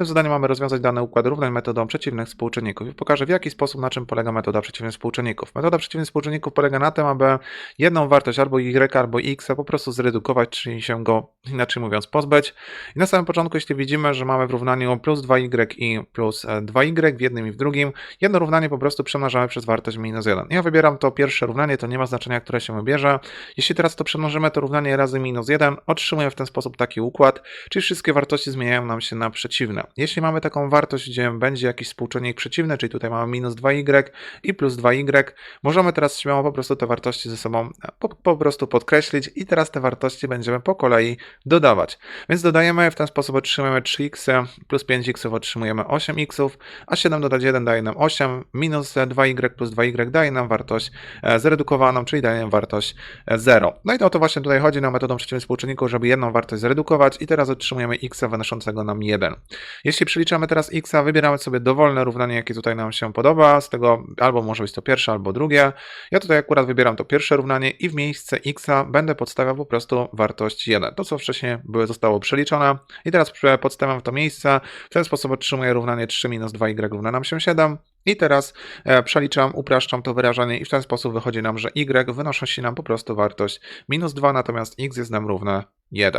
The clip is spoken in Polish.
tym zadaniu mamy rozwiązać dany układ równań metodą przeciwnych współczynników. I pokażę w jaki sposób, na czym polega metoda przeciwnych współczynników. Metoda przeciwnych współczynników polega na tym, aby jedną wartość albo y, albo x po prostu zredukować, czyli się go, inaczej mówiąc, pozbyć. I na samym początku, jeśli widzimy, że mamy w równaniu plus 2y i plus e, 2y w jednym i w drugim, jedno równanie po prostu przemnażamy przez wartość minus 1. Ja wybieram to pierwsze równanie, to nie ma znaczenia, które się wybierze. Jeśli teraz to przemnożymy to równanie razy minus 1, otrzymujemy w ten sposób taki układ, czyli wszystkie wartości zmieniają nam się na przeciwne. Jeśli mamy taką wartość, gdzie będzie jakiś współczynnik przeciwny, czyli tutaj mamy minus 2y i plus 2y, możemy teraz śmiało po prostu te wartości ze sobą e, po, po prostu podkreślić i teraz te wartości będziemy po kolei dodawać. Więc dodajemy, w ten sposób otrzymujemy 3x plus 5x otrzymujemy 8x, a 7 dodać 1 daje nam 8, minus 2y plus 2y daje nam wartość e, zredukowaną, czyli daje nam wartość e, 0. No i to o to właśnie tutaj chodzi na metodą współczynników, żeby jedną wartość zredukować i teraz otrzymujemy x wynoszącego nam 1. Jeśli przeliczamy teraz x, wybieramy sobie dowolne równanie, jakie tutaj nam się podoba, z tego albo może być to pierwsze, albo drugie. Ja tutaj akurat wybieram to pierwsze równanie i w miejsce x będę podstawiał po prostu wartość 1. To, co wcześniej było, zostało przeliczone i teraz podstawiam to miejsce. W ten sposób otrzymuję równanie 3 minus 2y równa nam się 7. I teraz e, przeliczam, upraszczam to wyrażenie i w ten sposób wychodzi nam, że y wynosi nam po prostu wartość minus 2, natomiast x jest nam równe 1.